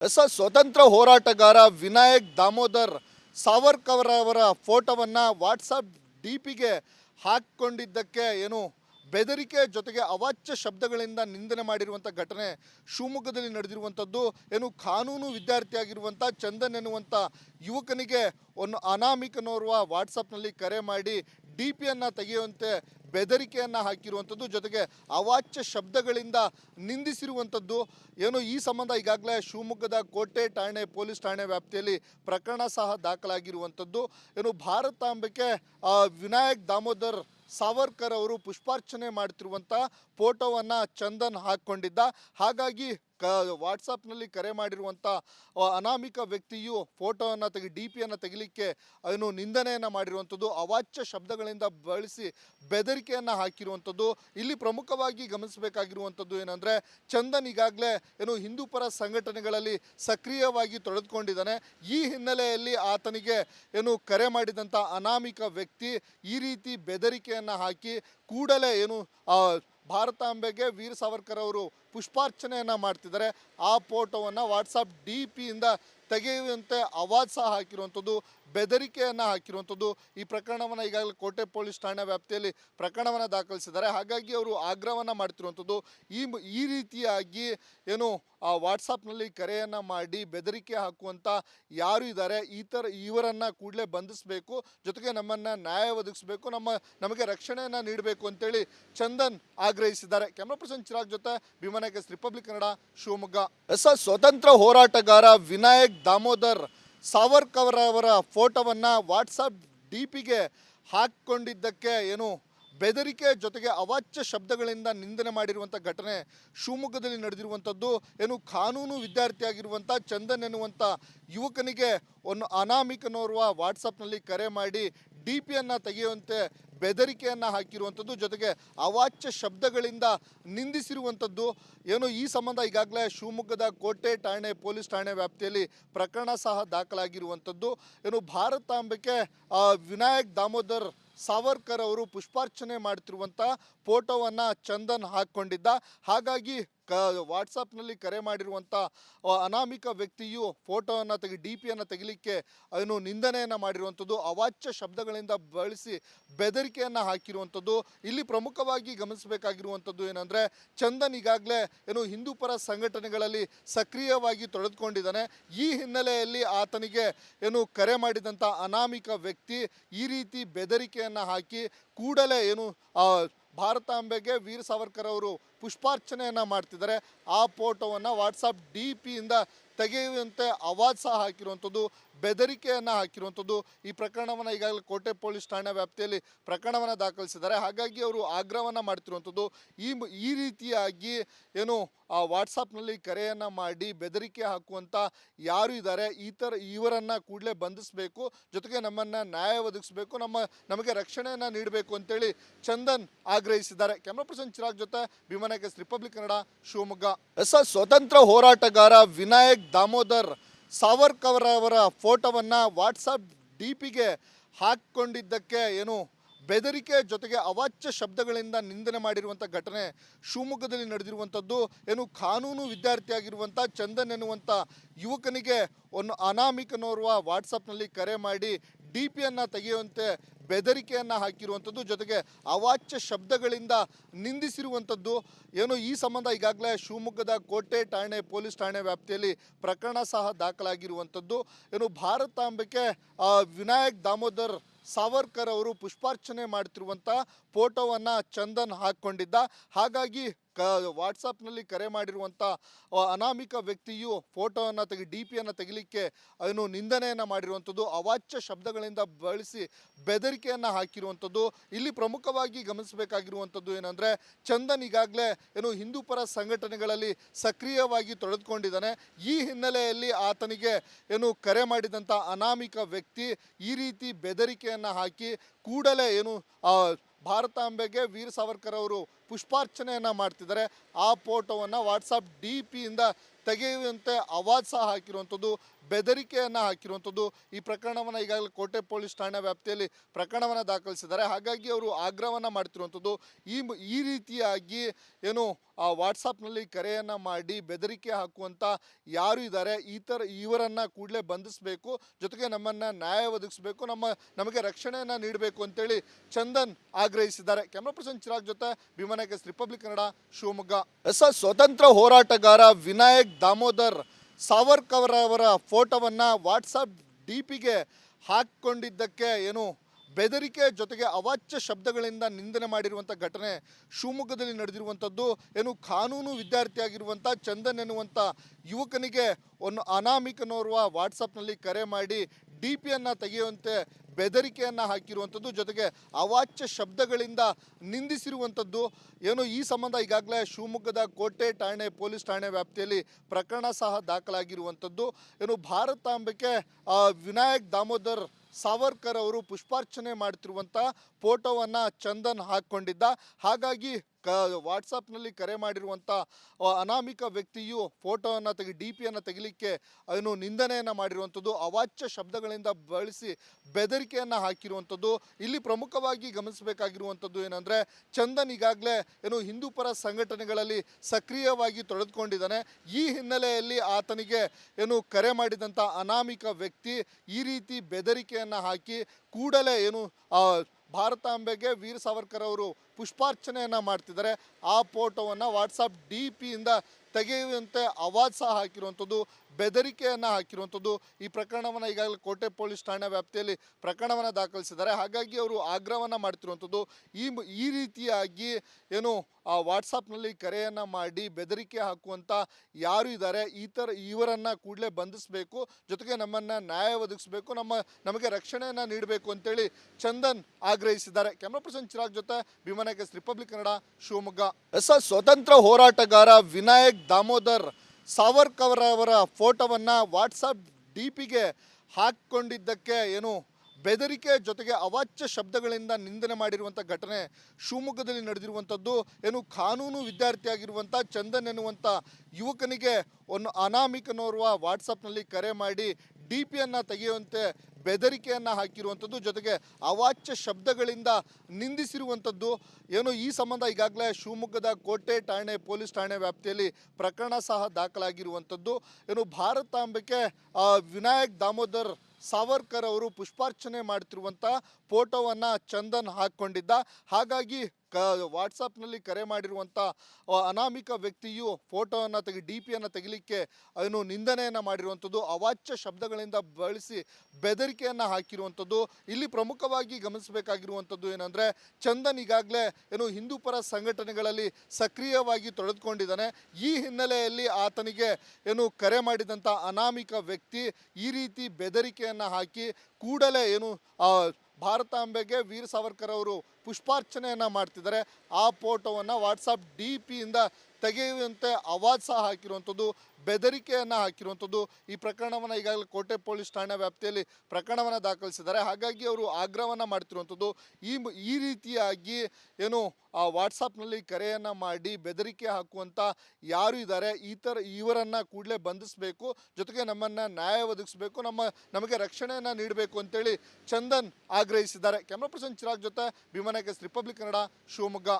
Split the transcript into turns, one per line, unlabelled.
S ಸ್ವತಂತ್ರ ಹೋರಾಟಗಾರ ವಿನಾಯಕ್ ದಾಮೋದರ್ ಸಾವರ್ಕರ್ ಅವರ ಫೋಟೋವನ್ನು ವಾಟ್ಸಪ್ ಡಿ ಪಿಗೆ ಹಾಕ್ಕೊಂಡಿದ್ದಕ್ಕೆ ಏನು ಬೆದರಿಕೆ ಜೊತೆಗೆ ಅವಾಚ್ಯ ಶಬ್ದಗಳಿಂದ ನಿಂದನೆ ಮಾಡಿರುವಂಥ ಘಟನೆ ಶಿವಮೊಗ್ಗದಲ್ಲಿ ನಡೆದಿರುವಂಥದ್ದು ಏನು ಕಾನೂನು ವಿದ್ಯಾರ್ಥಿಯಾಗಿರುವಂಥ ಚಂದನ್ ಎನ್ನುವಂಥ ಯುವಕನಿಗೆ ಒಂದು ಅನಾಮಿಕನೋರ್ವ ವಾಟ್ಸಪ್ನಲ್ಲಿ ಕರೆ ಮಾಡಿ ಡಿ ಪಿಯನ್ನು ತೆಗೆಯುವಂತೆ ಬೆದರಿಕೆಯನ್ನು ಹಾಕಿರುವಂಥದ್ದು, ಜೊತೆಗೆ ಅವಾಚ್ಯ ಶಬ್ದಗಳಿಂದ ನಿಂದಿಸಿರುವಂಥದ್ದು. ಏನು ಈ ಸಂಬಂಧ ಈಗಾಗಲೇ ಶಿವಮೊಗ್ಗದ ಕೋಟೆ ಠಾಣೆ, ಪೊಲೀಸ್ ಠಾಣೆ ವ್ಯಾಪ್ತಿಯಲ್ಲಿ ಪ್ರಕರಣ ಸಹ ದಾಖಲಾಗಿರುವಂಥದ್ದು. ಏನು ಭಾರತಾಂಬೆಗೆ ವಿನಾಯಕ್ ದಾಮೋದರ್ ಸಾವರ್ಕರ್ ಅವರು ಪುಷ್ಪಾರ್ಚನೆ ಮಾಡ್ತಿರುವಂಥ ಫೋಟೋವನ್ನು ಚಂದನ್ ಹಾಕ್ಕೊಂಡಿದ್ದ. ಹಾಗಾಗಿ ಕ, ವಾಟ್ಸಪ್ನಲ್ಲಿ ಕರೆ ಮಾಡಿರುವಂಥ ಅನಾಮಿಕ ವ್ಯಕ್ತಿಯು ಫೋಟೋವನ್ನು ತೆಗಿ ಡಿ ಪಿಯನ್ನು ತೆಗಿಲಿಕ್ಕೆ ಏನು ನಿಂದನೆಯನ್ನು ಮಾಡಿರುವಂಥದ್ದು, ಅವಾಚ್ಯ ಶಬ್ದಗಳಿಂದ ಬಳಸಿ ಬೆದರಿಕೆಯನ್ನು ಹಾಕಿರುವಂಥದ್ದು, ಇಲ್ಲಿ ಪ್ರಮುಖವಾಗಿ ಗಮನಿಸಬೇಕಾಗಿರುವಂಥದ್ದು ಏನಂದರೆ, ಚಂದನ್ ಈಗಾಗಲೇ ಏನು ಹಿಂದೂ ಪರ ಸಂಘಟನೆಗಳಲ್ಲಿ ಸಕ್ರಿಯವಾಗಿ ತೊಳೆದುಕೊಂಡಿದ್ದಾನೆ ಈ ಹಿನ್ನೆಲೆಯಲ್ಲಿ ಆತನಿಗೆ ಏನು ಕರೆ ಮಾಡಿದಂಥ ಅನಾಮಿಕ ವ್ಯಕ್ತಿ ಈ ರೀತಿ ಬೆದರಿಕೆಯನ್ನು ಹಾಕಿ ಕೂಡಲೇ ಏನು ಭಾರತಾಂಬೆಗೆ ವೀರ್ ಸಾವರ್ಕರ್ ಅವರು ಪುಷ್ಪಾರ್ಚನೆಯನ್ನು ಮಾಡ್ತಿದ್ದಾರೆ. ಆ ಫೋಟೋವನ್ನು ವಾಟ್ಸಪ್ ಡಿ ಪಿಯಿಂದ ತೆಗೆಯುವಂತೆ ಅವಾಜ್ ಸಹ ಹಾಕಿರುವಂಥದ್ದು. ಬೆದರಿಕೆಯನ್ನು ಹಾಕಿರುವಂಥದ್ದು. ಈ ಪ್ರಕರಣವನ್ನು ಈಗಾಗಲೇ ಕೋಟೆ ಪೊಲೀಸ್ ಠಾಣೆ ವ್ಯಾಪ್ತಿಯಲ್ಲಿ ಪ್ರಕರಣವನ್ನು ದಾಖಲಿಸಿದ್ದಾರೆ. ಹಾಗಾಗಿ ಅವರು ಆಗ್ರಹವನ್ನು ಮಾಡ್ತಿರುವಂಥದ್ದು. ಈ ಈ ರೀತಿಯಾಗಿ ಏನು, ಆ ವಾಟ್ಸಪ್ನಲ್ಲಿ ಕರೆಯನ್ನು ಮಾಡಿ ಬೆದರಿಕೆ ಹಾಕುವಂಥ ಯಾರು ಇದ್ದಾರೆ ಈ ಥರ ಇವರನ್ನು ಕೂಡಲೇ ಬಂಧಿಸಬೇಕು, ಜೊತೆಗೆ ನಮ್ಮನ್ನು ನ್ಯಾಯ ಒದಗಿಸಬೇಕು, ನಮ್ಮ, ನಮಗೆ ರಕ್ಷಣೆಯನ್ನು ನೀಡಬೇಕು ಅಂತೇಳಿ ಚಂದನ್ ಆಗ್ರಹಿಸಿದ್ದಾರೆ. ಕ್ಯಾಮ್ರಾ ಪರ್ಸನ್ ಚಿರಾಗ್ ಜೊತೆ ಭೀಮನಾಯಕ ರಿಪಬ್ಲಿಕ್ ಕನ್ನಡ, ಶಿವಮೊಗ್ಗ. ಎಸ್, ಸ್ವತಂತ್ರ ಹೋರಾಟಗಾರ ವಿನಾಯಕ್ ದಾಮೋದರ್ ಸಾವರ್ಕರ್ ಅವರ ಫೋಟೋವನ್ನು ವಾಟ್ಸಪ್ ಡಿ ಪಿಗೆ ಹಾಕಿಕೊಂಡಿದ್ದಕ್ಕೆ ಏನು ಬೆದರಿಕೆ ಜೊತೆಗೆ ಅವಾಚ್ಯ ಶಬ್ದಗಳಿಂದ ನಿಂದನೆ ಮಾಡಿರುವಂಥ ಘಟನೆ ಶಿವಮೊಗ್ಗದಲ್ಲಿ ನಡೆದಿರುವಂಥದ್ದು ಏನು ಕಾನೂನು ವಿದ್ಯಾರ್ಥಿಯಾಗಿರುವಂಥ ಚಂದನ್ ಎನ್ನುವಂಥ ಯುವಕನಿಗೆ ಒಂದು ಅನಾಮಿಕನೋರ್ವ ವಾಟ್ಸಪ್ನಲ್ಲಿ ಕರೆ ಮಾಡಿ ಡಿ ಪಿಯನ್ನು ತೆಗೆಯುವಂತೆ ಬೆದರಿಕೆಯನ್ನು ಹಾಕಿರುವಂಥದ್ದು, ಜೊತೆಗೆ ಅವಾಚ್ಯ ಶಬ್ದಗಳಿಂದ ನಿಂದಿಸಿರುವಂಥದ್ದು. ಏನು ಈ ಸಂಬಂಧ ಈಗಾಗಲೇ ಶಿವಮೊಗ್ಗದ ಕೋಟೆ ಠಾಣೆ, ಪೊಲೀಸ್ ಠಾಣೆ ವ್ಯಾಪ್ತಿಯಲ್ಲಿ ಪ್ರಕರಣ ಸಹ ದಾಖಲಾಗಿರುವಂಥದ್ದು. ಏನು ಭಾರತಾಂಬೆಗೆ ವಿನಾಯಕ್ ದಾಮೋದರ್ ಸಾವರ್ಕರ್ ಅವರು ಪುಷ್ಪಾರ್ಚನೆ ಮಾಡ್ತಿರುವಂಥ ಫೋಟೋವನ್ನು ಚಂದನ್ ಹಾಕ್ಕೊಂಡಿದ್ದ. ಹಾಗಾಗಿ ಕ, ವಾಟ್ಸಪ್ನಲ್ಲಿ ಕರೆ ಮಾಡಿರುವಂಥ ಅನಾಮಿಕ ವ್ಯಕ್ತಿಯು ಫೋಟೋವನ್ನು ತೆಗಿ ಡಿ ಪಿಯನ್ನು ತೆಗಿಲಿಕ್ಕೆ ಏನು ನಿಂದನೆಯನ್ನು ಮಾಡಿರುವಂಥದ್ದು, ಅವಾಚ್ಯ ಶಬ್ದಗಳಿಂದ ಬಳಸಿ ಬೆದರಿಕೆಯನ್ನು ಹಾಕಿರುವಂಥದ್ದು, ಇಲ್ಲಿ ಪ್ರಮುಖವಾಗಿ ಗಮನಿಸಬೇಕಾಗಿರುವಂಥದ್ದು ಏನಂದರೆ, ಚಂದನ್ ಈಗಾಗಲೇ ಏನು ಹಿಂದೂ ಪರ ಸಂಘಟನೆಗಳಲ್ಲಿ ಸಕ್ರಿಯವಾಗಿ ತೊಡೆದುಕೊಂಡಿದ್ದಾನೆ ಈ ಹಿನ್ನೆಲೆಯಲ್ಲಿ ಆತನಿಗೆ ಏನು ಕರೆ ಮಾಡಿದಂಥ ಅನಾಮಿಕ ವ್ಯಕ್ತಿ ಈ ರೀತಿ ಬೆದರಿಕೆಯನ್ನು ಹಾಕಿ ಕೂಡಲೇ ಏನು ಭಾರತಾಂಬೆಗೆ ವೀರ ಸಾವರ್ಕರ್ ಅವರು ಪುಷ್ಪಾರ್ಚನೆಯನ್ನು ಮಾಡ್ತಿದ್ದಾರೆ. ಆ ಫೋಟೋವನ್ನು ವಾಟ್ಸಪ್ ಡಿ ಪಿಯಿಂದ ತೆಗೆಯುವಂತೆ ಅವಾಜ್ ಸಹ ಹಾಕಿರುವಂಥದ್ದು, ಬೆದರಿಕೆಯನ್ನು ಹಾಕಿರುವಂಥದ್ದು ಈ ಪ್ರಕರಣವನ್ನು ಈಗಾಗಲೇ ಕೋಟೆ ಪೊಲೀಸ್ ಠಾಣೆ ವ್ಯಾಪ್ತಿಯಲ್ಲಿ ಪ್ರಕರಣವನ್ನು ದಾಖಲಿಸಿದ್ದಾರೆ. ಹಾಗಾಗಿ ಅವರು ಆಗ್ರಹವನ್ನು ಮಾಡ್ತಿರುವಂಥದ್ದು, ಈ ಈ ರೀತಿಯಾಗಿ ಏನು, ಆ ವಾಟ್ಸಪ್ನಲ್ಲಿ ಕರೆಯನ್ನು ಮಾಡಿ ಬೆದರಿಕೆ ಹಾಕುವಂಥ ಯಾರು ಇದ್ದಾರೆ ಈ ಥರ ಇವರನ್ನು ಕೂಡಲೇ ಬಂಧಿಸಬೇಕು, ಜೊತೆಗೆ ನಮ್ಮನ್ನು ನ್ಯಾಯ ಒದಗಿಸಬೇಕು, ನಮ್ಮ, ನಮಗೆ ರಕ್ಷಣೆಯನ್ನು ನೀಡಬೇಕು ಅಂತೇಳಿ ಚಂದನ್ ಆಗ್ರಹಿಸಿದ್ದಾರೆ. ಕ್ಯಾಮ್ರಾ ಪರ್ಸನ್ ಚಿರಾಗ್ ಜೊತೆ ಭೀಮನಾಯಕ ರಿಪಬ್ಲಿಕ್ ಕನ್ನಡ ಶಿವಮೊಗ್ಗ. ಎಸ್, ಸ್ವತಂತ್ರ ಹೋರಾಟಗಾರ ವಿನಾಯಕ್ ದಾಮೋದರ್ ಸಾವರ್ಕರ್ ಅವರ ಫೋಟೋವನ್ನು ವಾಟ್ಸಪ್ ಡಿ ಪಿಗೆ ಹಾಕ್ಕೊಂಡಿದ್ದಕ್ಕೆ ಏನು ಬೆದರಿಕೆ ಜೊತೆಗೆ ಅವಾಚ್ಯ ಶಬ್ದಗಳಿಂದ ನಿಂದನೆ ಮಾಡಿರುವಂಥ ಘಟನೆ ಶಿವಮೊಗ್ಗದಲ್ಲಿ ನಡೆದಿರುವಂಥದ್ದು ಏನು ಕಾನೂನು ವಿದ್ಯಾರ್ಥಿಯಾಗಿರುವಂಥ ಚಂದನ್ ಎನ್ನುವಂಥ ಯುವಕನಿಗೆ ಒಂದು ಅನಾಮಿಕನೋರ್ವ ವಾಟ್ಸಪ್ನಲ್ಲಿ ಕರೆ ಮಾಡಿ ಡಿ ಪಿಯನ್ನು ತೆಗೆಯುವಂತೆ ಬೆದರಿಕೆಯನ್ನು ಹಾಕಿರುವಂಥದ್ದು, ಜೊತೆಗೆ ಅವಾಚ್ಯ ಶಬ್ದಗಳಿಂದ ನಿಂದಿಸಿರುವಂಥದ್ದು. ಏನು ಈ ಸಂಬಂಧ ಈಗಾಗಲೇ ಶಿವಮೊಗ್ಗದ ಕೋಟೆ ಠಾಣೆ, ಪೊಲೀಸ್ ಠಾಣೆ ವ್ಯಾಪ್ತಿಯಲ್ಲಿ ಪ್ರಕರಣ ಸಹ ದಾಖಲಾಗಿರುವಂಥದ್ದು. ಏನು ಭಾರತಾಂಬೆಗೆ ವಿನಾಯಕ್ ದಾಮೋದರ್ ಸಾವರ್ಕರ್ ಅವರು ಪುಷ್ಪಾರ್ಚನೆ ಮಾಡ್ತಿರುವಂಥ ಫೋಟೋವನ್ನು ಚಂದನ್ ಹಾಕ್ಕೊಂಡಿದ್ದ. ಹಾಗಾಗಿ ಕ, ವಾಟ್ಸಪ್ನಲ್ಲಿ ಕರೆ ಮಾಡಿರುವಂಥ ಅನಾಮಿಕ ವ್ಯಕ್ತಿಯು ಫೋಟೋವನ್ನು ತೆಗಿ ಡಿ ಪಿಯನ್ನು ತೆಗಿಲಿಕ್ಕೆ ಅವನು ನಿಂದನೆಯನ್ನು ಮಾಡಿರುವಂಥದ್ದು, ಅವಾಚ್ಯ ಶಬ್ದಗಳಿಂದ ಬಳಸಿ ಬೆದರಿಕೆಯನ್ನು ಹಾಕಿರುವಂಥದ್ದು, ಇಲ್ಲಿ ಪ್ರಮುಖವಾಗಿ ಗಮನಿಸಬೇಕಾಗಿರುವಂಥದ್ದು ಏನಂದರೆ, ಚಂದನ್ ಈಗಾಗಲೇ ಏನು ಹಿಂದೂ ಪರ ಸಂಘಟನೆಗಳಲ್ಲಿ ಸಕ್ರಿಯವಾಗಿ ತೊಳೆದುಕೊಂಡಿದ್ದಾನೆ ಈ ಹಿನ್ನೆಲೆಯಲ್ಲಿ ಆತನಿಗೆ ಏನು ಕರೆ ಮಾಡಿದಂಥ ಅನಾಮಿಕ ವ್ಯಕ್ತಿ ಈ ರೀತಿ ಬೆದರಿಕೆಯನ್ನು ಹಾಕಿ ಕೂಡಲೇ ಏನು ಭಾರತಾಂಬೆಗೆ ವೀರ್ ಸಾವರ್ಕರ್ ಅವರು ಪುಷ್ಪಾರ್ಚನೆಯನ್ನು ಮಾಡ್ತಿದ್ದಾರೆ. ಆ ಫೋಟೋವನ್ನು ವಾಟ್ಸಪ್ ಡಿ ಪಿಯಿಂದ ತೆಗೆಯುವಂತೆ ಅವಾಜ್ ಸಹ ಹಾಕಿರುವಂಥದ್ದು. ಬೆದರಿಕೆಯನ್ನು ಹಾಕಿರುವಂಥದ್ದು ಈ ಪ್ರಕರಣವನ್ನು ಈಗಾಗಲೇ ಕೋಟೆ ಪೊಲೀಸ್ ಠಾಣೆ ವ್ಯಾಪ್ತಿಯಲ್ಲಿ ಪ್ರಕರಣವನ್ನು ದಾಖಲಿಸಿದ್ದಾರೆ. ಹಾಗಾಗಿ ಅವರು ಆಗ್ರಹವನ್ನು ಮಾಡ್ತಿರುವಂಥದ್ದು ಈ ಈ ರೀತಿಯಾಗಿ ಏನು, ಆ ವಾಟ್ಸಪ್ನಲ್ಲಿ ಕರೆಯನ್ನು ಮಾಡಿ ಬೆದರಿಕೆ ಹಾಕುವಂಥ ಯಾರು ಇದ್ದಾರೆ ಈ ಥರ ಇವರನ್ನು ಕೂಡಲೇ ಬಂಧಿಸಬೇಕು, ಜೊತೆಗೆ ನಮ್ಮನ್ನು ನ್ಯಾಯ ಒದಗಿಸಬೇಕು, ನಮ್ಮ, ನಮಗೆ ರಕ್ಷಣೆಯನ್ನು ನೀಡಬೇಕು ಅಂತೇಳಿ ಚಂದನ್ ಆಗ್ರಹಿಸಿದ್ದಾರೆ. ಕ್ಯಾಮ್ರಾ ಪರ್ಸನ್ ಚಿರಾಗ್ ಜೊತೆ ಭೀಮನಾಯಕ ರಿಪಬ್ಲಿಕ್ ಕನ್ನಡ ಶಿವಮೊಗ್ಗ. ಎಸ್ ಸ್ವತಂತ್ರ ಹೋರಾಟಗಾರ ವಿನಾಯಕ್ ದಾಮೋದರ್ ಸಾವರ್ಕರ್ ಅವರ ಫೋಟೋವನ್ನು ವಾಟ್ಸಪ್ ಡಿ ಪಿಗೆ ಹಾಕ್ಕೊಂಡಿದ್ದಕ್ಕೆ ಏನು ಬೆದರಿಕೆ ಜೊತೆಗೆ ಅವಾಚ್ಯ ಶಬ್ದಗಳಿಂದ ನಿಂದನೆ ಮಾಡಿರುವಂಥ ಘಟನೆ ಶಿವಮೊಗ್ಗದಲ್ಲಿ ನಡೆದಿರುವಂಥದ್ದು ಏನು ಕಾನೂನು ವಿದ್ಯಾರ್ಥಿಯಾಗಿರುವಂಥ ಚಂದನ್ ಎನ್ನುವಂಥ ಯುವಕನಿಗೆ ಒಂದು ಅನಾಮಿಕನೋರ್ವ ವಾಟ್ಸಪ್ನಲ್ಲಿ ಕರೆ ಮಾಡಿ ಡಿ ಪಿಯನ್ನು ತೆಗೆಯುವಂತೆ ಬೆದರಿಕೆಯನ್ನು ಹಾಕಿರುವಂಥದ್ದು ಜೊತೆಗೆ ಅವಾಚ್ಯ ಶಬ್ದಗಳಿಂದ ನಿಂದಿಸಿರುವಂಥದ್ದು. ಏನು ಈ ಸಂಬಂಧ ಈಗಾಗಲೇ ಶಿವಮೊಗ್ಗದ ಕೋಟೆ ಠಾಣೆ ಪೊಲೀಸ್ ಠಾಣೆ ವ್ಯಾಪ್ತಿಯಲ್ಲಿ ಪ್ರಕರಣ ಸಹ ದಾಖಲಾಗಿರುವಂಥದ್ದು. ಏನು ಭಾರತಾಂಬೆಗೆ ಆ, ವಿನಾಯಕ್ ದಾಮೋದರ್ ಸಾವರ್ಕರ್ ಅವರು ಪುಷ್ಪಾರ್ಚನೆ ಮಾಡ್ತಿರುವಂಥ ಫೋಟೋವನ್ನು ಚಂದನ್ ಹಾಕ್ಕೊಂಡಿದ್ದ. ಹಾಗಾಗಿ ಕ, ವಾಟ್ಸಪ್ನಲ್ಲಿ ಕರೆ ಮಾಡಿರುವಂಥ ಅನಾಮಿಕ ವ್ಯಕ್ತಿಯು ಫೋಟೋವನ್ನು ತೆಗೆ, ಡಿ ಪಿಯನ್ನು ತೆಗಿಲಿಕ್ಕೆ ಏನು ನಿಂದನೆಯನ್ನು ಮಾಡಿರುವಂಥದ್ದು ಅವಾಚ್ಯ ಶಬ್ದಗಳಿಂದ ಬಳಸಿ ಬೆದರಿಕೆಯನ್ನು ಹಾಕಿರುವಂಥದ್ದು ಇಲ್ಲಿ ಪ್ರಮುಖವಾಗಿ ಗಮನಿಸಬೇಕಾಗಿರುವಂಥದ್ದು ಏನಂದರೆ, ಚಂದನ್ ಈಗಾಗಲೇ ಏನು ಹಿಂದೂ ಪರ ಸಂಘಟನೆಗಳಲ್ಲಿ ಸಕ್ರಿಯವಾಗಿ ತೊಳೆದುಕೊಂಡಿದ್ದಾನೆ ಈ ಹಿನ್ನೆಲೆಯಲ್ಲಿ ಆತನಿಗೆ ಏನು ಕರೆ ಮಾಡಿದಂಥ ಅನಾಮಿಕ ವ್ಯಕ್ತಿ ಈ ರೀತಿ ಬೆದರಿಕೆಯನ್ನು ಹಾಕಿ ಕೂಡಲೇ ಏನು ಭಾರತಾಂಬೆಗೆ ವೀರ ಸಾವರ್ಕರ್ ಅವರು ಪುಷ್ಪಾರ್ಚನೆಯನ್ನು ಮಾಡ್ತಿದ್ದಾರೆ. ಆ ಫೋಟೋವನ್ನು ವಾಟ್ಸಪ್ ಡಿ ಪಿಯಿಂದ ತೆಗೆಯುವಂತೆ ಅವಾಜ್ ಸಹ ಹಾಕಿರುವಂಥದ್ದು. ಬೆದರಿಕೆಯನ್ನು ಹಾಕಿರುವಂಥದ್ದು ಈ ಪ್ರಕರಣವನ್ನು ಈಗಾಗಲೇ ಕೋಟೆ ಪೊಲೀಸ್ ಠಾಣೆ ವ್ಯಾಪ್ತಿಯಲ್ಲಿ ಪ್ರಕರಣವನ್ನು ದಾಖಲಿಸಿದ್ದಾರೆ. ಹಾಗಾಗಿ ಅವರು ಆಗ್ರಹವನ್ನು ಮಾಡ್ತಿರುವಂಥದ್ದು ಈ ಈ ರೀತಿಯಾಗಿ ಏನು, ಆ ವಾಟ್ಸಪ್ನಲ್ಲಿ ಕರೆಯನ್ನು ಮಾಡಿ ಬೆದರಿಕೆ ಹಾಕುವಂಥ ಯಾರು ಇದ್ದಾರೆ ಈ ಥರ ಇವರನ್ನು ಕೂಡಲೇ ಬಂಧಿಸಬೇಕು, ಜೊತೆಗೆ ನಮ್ಮನ್ನು ನ್ಯಾಯ ಒದಗಿಸಬೇಕು, ನಮ್ಮ, ನಮಗೆ ರಕ್ಷಣೆಯನ್ನು ನೀಡಬೇಕು ಅಂತೇಳಿ ಚಂದನ್ ಆಗ್ರಹಿಸಿದ್ದಾರೆ. ಕ್ಯಾಮ್ರಾ ಪರ್ಸನ್ ಚಿರಾಗ್ ಜೊತೆ ಭೀಮನಾಯಕ ರಿಪಬ್ಲಿಕ್ ಕನ್ನಡ, ಶಿವಮೊಗ್ಗ. ಎಸ್ ಸ್ವತಂತ್ರ ಹೋರಾಟಗಾರ ವಿನಾಯಕ್ ದಾಮೋದರ್ ಸಾವರ್ಕರ್ ಅವರ ಫೋಟೋವನ್ನು ವಾಟ್ಸಪ್ ಡಿ ಪಿಗೆ ಹಾಕಿಕೊಂಡಿದ್ದಕ್ಕೆ ಏನು ಬೆದರಿಕೆ ಜೊತೆಗೆ ಅವಾಚ್ಯ ಶಬ್ದಗಳಿಂದ ನಿಂದನೆ ಮಾಡಿರುವಂಥ ಘಟನೆ ಶಿವಮೊಗ್ಗದಲ್ಲಿ ನಡೆದಿರುವಂಥದ್ದು ಏನು ಕಾನೂನು ವಿದ್ಯಾರ್ಥಿಯಾಗಿರುವಂಥ ಚಂದನ್ ಎನ್ನುವಂಥ ಯುವಕನಿಗೆ ಒಂದು ಅನಾಮಿಕನೋರ್ವ ವಾಟ್ಸಪ್ನಲ್ಲಿ ಕರೆ ಮಾಡಿ ಡಿ ಪಿಯನ್ನು ತೆಗೆಯುವಂತೆ ಬೆದರಿಕೆಯನ್ನು ಹಾಕಿರುವಂಥದ್ದು, ಜೊತೆಗೆ ಅವಾಚ್ಯ ಶಬ್ದಗಳಿಂದ ನಿಂದಿಸಿರುವಂಥದ್ದು. ಏನು ಈ ಸಂಬಂಧ ಈಗಾಗಲೇ ಶಿವಮೊಗ್ಗದ ಕೋಟೆ ಠಾಣೆ, ಪೊಲೀಸ್ ಠಾಣೆ ವ್ಯಾಪ್ತಿಯಲ್ಲಿ ಪ್ರಕರಣ ಸಹ ದಾಖಲಾಗಿರುವಂಥದ್ದು. ಏನು ಭಾರತಾಂಬೆಗೆ ವಿನಾಯಕ್ ದಾಮೋದರ್ ಸಾವರ್ಕರ್ ಅವರು ಪುಷ್ಪಾರ್ಚನೆ ಮಾಡ್ತಿರುವಂಥ ಫೋಟೋವನ್ನು ಚಂದನ್ ಹಾಕ್ಕೊಂಡಿದ್ದ. ಹಾಗಾಗಿ ಕ, ವಾಟ್ಸಪ್ನಲ್ಲಿ ಕರೆ ಮಾಡಿರುವಂಥ ಅನಾಮಿಕ ವ್ಯಕ್ತಿಯು ಫೋಟೋವನ್ನು ತೆಗಿ ಡಿ ಪಿಯನ್ನು ತೆಗಿಲಿಕ್ಕೆ ಏನು ನಿಂದನೆಯನ್ನು ಮಾಡಿರುವಂಥದ್ದು ಅವಾಚ್ಯ ಶಬ್ದಗಳಿಂದ ಬಳಸಿ ಬೆದರಿಕೆಯನ್ನು ಹಾಕಿರುವಂಥದ್ದು ಇಲ್ಲಿ ಪ್ರಮುಖವಾಗಿ ಗಮನಿಸಬೇಕಾಗಿರುವಂಥದ್ದು ಏನಂದರೆ, ಚಂದನ್ ಈಗಾಗಲೇ ಏನು ಹಿಂದೂ ಪರ ಸಂಘಟನೆಗಳಲ್ಲಿ ಸಕ್ರಿಯವಾಗಿ ತೊಡೆದುಕೊಂಡಿದ್ದಾನೆ. ಈ ಹಿನ್ನೆಲೆಯಲ್ಲಿ ಆತನಿಗೆ ಏನು ಕರೆ ಮಾಡಿದಂಥ ಅನಾಮಿಕ ವ್ಯಕ್ತಿ ಈ ರೀತಿ ಬೆದರಿಕೆಯನ್ನು ಹಾಕಿ ಕೂಡಲೇ ಏನು ಭಾರತಾಂಬೆಗೆ ವೀರ ಸಾವರ್ಕರ್ ಅವರು ಪುಷ್ಪಾರ್ಚನೆಯನ್ನು ಮಾಡ್ತಿದ್ದಾರೆ. ಆ ಫೋಟೋವನ್ನು ವಾಟ್ಸಪ್ ಡಿ ಪಿಯಿಂದ ತೆಗೆಯುವಂತೆ ಅವಾಜ್ ಸಹ ಹಾಕಿರುವಂಥದ್ದು. ಬೆದರಿಕೆಯನ್ನು ಹಾಕಿರುವಂಥದ್ದು ಈ ಪ್ರಕರಣವನ್ನು ಈಗಾಗಲೇ ಕೋಟೆ ಪೊಲೀಸ್ ಠಾಣೆ ವ್ಯಾಪ್ತಿಯಲ್ಲಿ ಪ್ರಕರಣವನ್ನು ದಾಖಲಿಸಿದ್ದಾರೆ. ಹಾಗಾಗಿ ಅವರು ಆಗ್ರಹವನ್ನು ಮಾಡ್ತಿರುವಂಥದ್ದು ಈ ಈ ರೀತಿಯಾಗಿ ಏನು, ಆ ವಾಟ್ಸಪ್ನಲ್ಲಿ ಕರೆಯನ್ನು ಮಾಡಿ ಬೆದರಿಕೆ ಹಾಕುವಂಥ ಯಾರು ಇದ್ದಾರೆ ಈ ಥರ ಇವರನ್ನು ಕೂಡಲೇ ಬಂಧಿಸಬೇಕು, ಜೊತೆಗೆ ನಮ್ಮನ್ನು ನ್ಯಾಯ ಒದಗಿಸಬೇಕು, ನಮ್ಮ, ನಮಗೆ ರಕ್ಷಣೆಯನ್ನು ನೀಡಬೇಕು ಅಂತೇಳಿ ಚಂದನ್ ಆಗ್ರಹಿಸಿದ್ದಾರೆ. ಕ್ಯಾಮ್ರಾ ಪರ್ಸನ್ ಚಿರಾಗ್ ಜೊತೆ ಭೀಮನಾಯಕ ರಿಪಬ್ಲಿಕ್ ಕನ್ನಡ, ಶಿವಮೊಗ್ಗ.